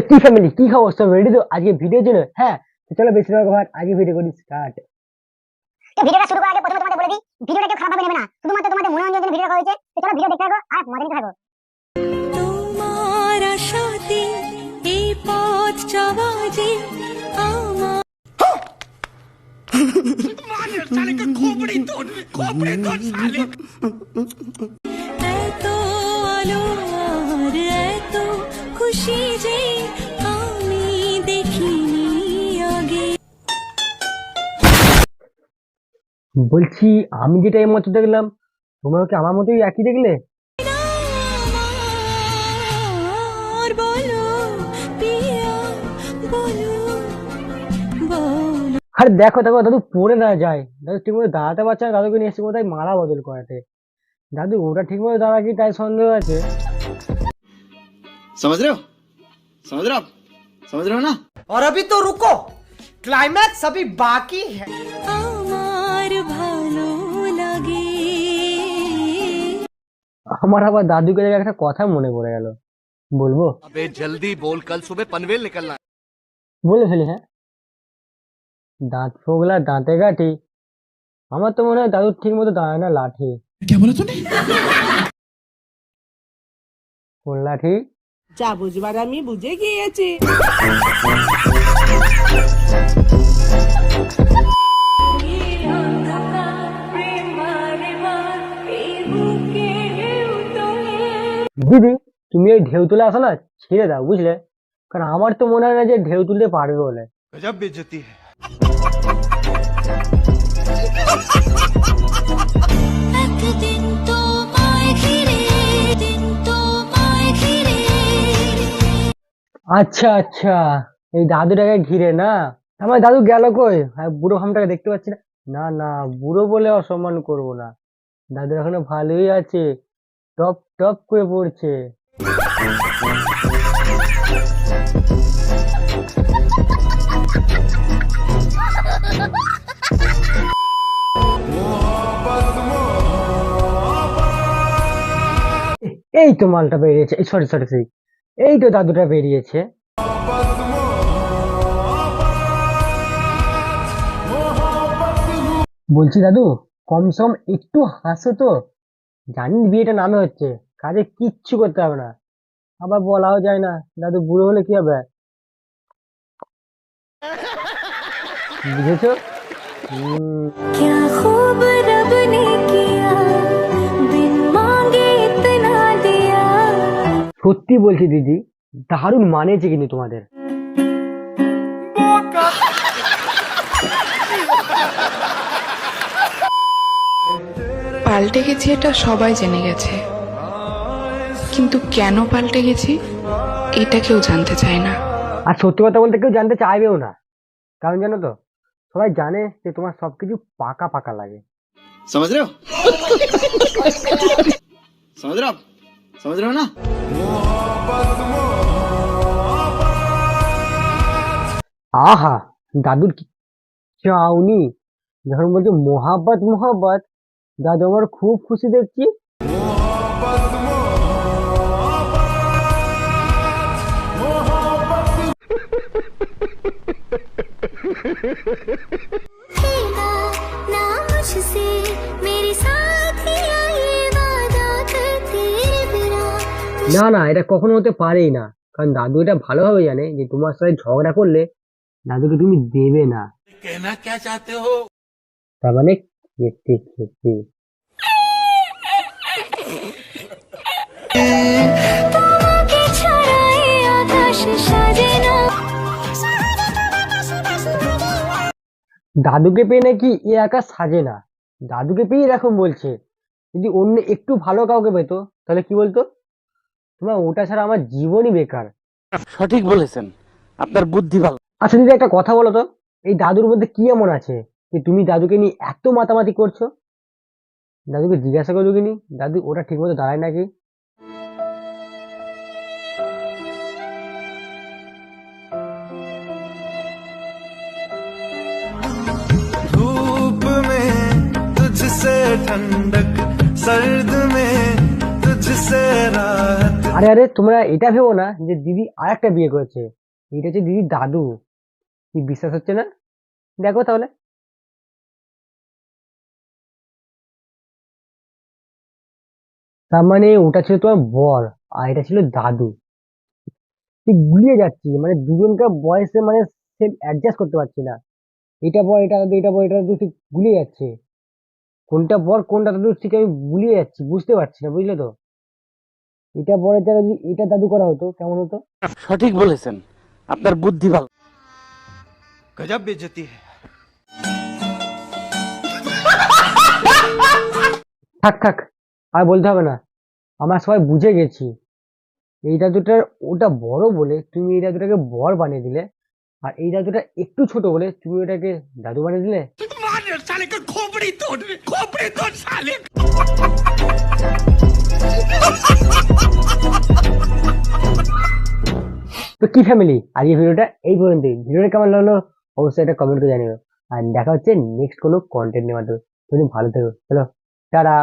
তো কি ফ্যামিলি কি খবর? সব রেডি তো? আজকে ভিডিওর জন্য? হ্যাঁ তো চলো বেশিরভাগ ভাগ আজকে ভিডিও করি স্টার্ট তো ভিডিওটা শুরু করার আগে প্রথমে তোমাদের বলে দিই ভিডিওটা কেউ খারাপভাবে নেবে না। শুধুমাত্র তোমাদের মনোরঞ্জনের জন্য ভিডিও করা হয়েছে। তো চলো ভিডিও দেখতে থাকো আর মজা নিতে থাকো। তোমার আশাতে এই পথ চাওয়া যে আমার এত বলছি আমি যেটা এই মতো দেখলাম তোমরা কি আমার মতোই একই দেখলে আর বলো পিয়া বলো বলো আরে দেখো দেখো দাদু পড়ে না যায় দাদু ঠিকমতো দাঁড়াতে পারছে না দাদুকে নিয়ে এসে কোথায় মালা বদল করাতে দাদু ওটা ঠিকমতো দাঁড়া কি তাই সন্দেহ আছে समझ रहे हो समझ रहे हो आप समझ रहे हो ना और अभी तो रुको क्लाइमैक्स अभी बाकी है আমার আবার দাদুকে দেখে একটা কথা মনে পড়ে গেল বলবো अबे जल्दी बोल कल सुबह पनवेल निकलना है বলে ফেলি হ্যাঁ দাঁত ফোগলা দাঁতে কাঠি আমার তো মনে হয় দাদুর ঠিক মতো দাঁড়ায় না লাঠি কোন লাঠি যা বুঝবার আমি বুঝে গিয়েছি দিদি তুমি এই ঢেউ তুলে আসো না ছেড়ে দাও বুঝলে? কারণ আমার তো মনে হয় না যে ঢেউ তুলতে পারবে বলে। আচ্ছা আচ্ছা এই দাদুটাকে ঘিরে না? আমার দাদু গেল কই? বুড়ো ভামটাকে দেখতে পাচ্ছি না। না না বুড়ো বলে অসম্মান করব না। দাদু এখনও ভালোই আছে। টপ টপ করে পড়ছে। এই তো মালটা বেরিয়েছে। সরি সরি সরি এই তো দাদুটা বেরিয়েছে। বলছি, দাদু কম সম একটু হাসো তো। জানি বিয়েটা নামে হচ্ছে কাজে কিচ্ছু করতে হবে না আবার বলাও যায় না দাদু বুড়ো হলে কি হবে বুঝেছো হুম, क्या खूब रब ने किया बिन मांगे इतना दिया সত্যি বলছি দিদি দারুণ মানেছে কিন্তু তোমাদের পাল্টে গেছি এটা সবাই জেনে গেছে। কিন্তু কেন পাল্টে গেছি এটা কেউ জানতে চায় না। আর সত্যি কথা বলতে কেউ জানতে চাইবেও না। কারণ জানো তো সবাই জানে যে তোমার সবকিছু পাকা পাকা লাগে। না? আহা দাদুর কি চাউনি যখন বলছে মোহাব্বত মোহাব্বত দাদু আমার খুব খুশি দেখছি। না না এটা কখনো হতে পারেই না। কারণ দাদু এটা ভালোভাবে জানে যে তোমার সাথে ঝগড়া করলে দাদুকে তুমি দেবে না। তার মানে ছাড়াই না দাদুকে পেয়ে নাকি এ একা সাজে না। দাদুকে পেয়ে এরকম বলছে। যদি অন্য একটু ভালো কাউকে পেতো তাহলে কি বলতো? তোমার ওটা ছাড়া আমার জীবনই বেকার। সঠিক বলেছেন। আপনার বুদ্ধি ভালো। আচ্ছা দিদি একটা কথা বলো তো। এই দাদুর মধ্যে কি এমন আছে? যে তুমি দাদুকে নিয়ে এত মাতামাতি করছ? দাদুকে জিজ্ঞাসা করো কিনি দাদু ওটা ঠিক মতো দাঁড়ায় নাকি? আরে আরে তোমরা এটা ভেবো না যে দিদি আর একটা বিয়ে করেছে। এটা হচ্ছে দিদির দাদু। কি বিশ্বাস হচ্ছে না? দেখো তাহলে। তার মানে ওটা ছিল তোমার বর আর এটা ছিল দাদু। তুই গুলিয়ে যাচ্ছি মানে দুজনকার বয়সে মানে সেম অ্যাডজাস্ট করতে পারছি না। এটা বর এটা দাদু এটা বর এটা দাদু ঠিক গুলিয়ে যাচ্ছে। কোনটা বর কোনটা দাদু ঠিক আমি গুলিয়ে যাচ্ছি বুঝতে পারছি না বুঝলে তো? এটা বরের জায়গায় যদি এটা দাদু করা হতো কেমন হতো? সঠিক বলেছেন। আপনার বুদ্ধি ভালো। গজব বেজতি থাক থাক। আর বলতে হবে না আমরা সবাই বুঝে গেছি। এই দাদুটার ওটা বড় বলে তুমি এই দাদুটাকে বর বানিয়ে দিলে আর এই দাদুটা একটু ছোট বলে তুমি ওটাকে দাদু বানিয়ে দিলে। তো কি ফ্যামিলি আর এই ভিডিওটা এই পর্যন্তই। ভিডিওটা কেমন লাগল অবশ্যই একটা কমেন্ট করে জানিও। আর দেখা হচ্ছে নেক্সট কোনো কন্টেন্টের মাধ্যমে। তুমি ভালো থেকো। চলো টাটা।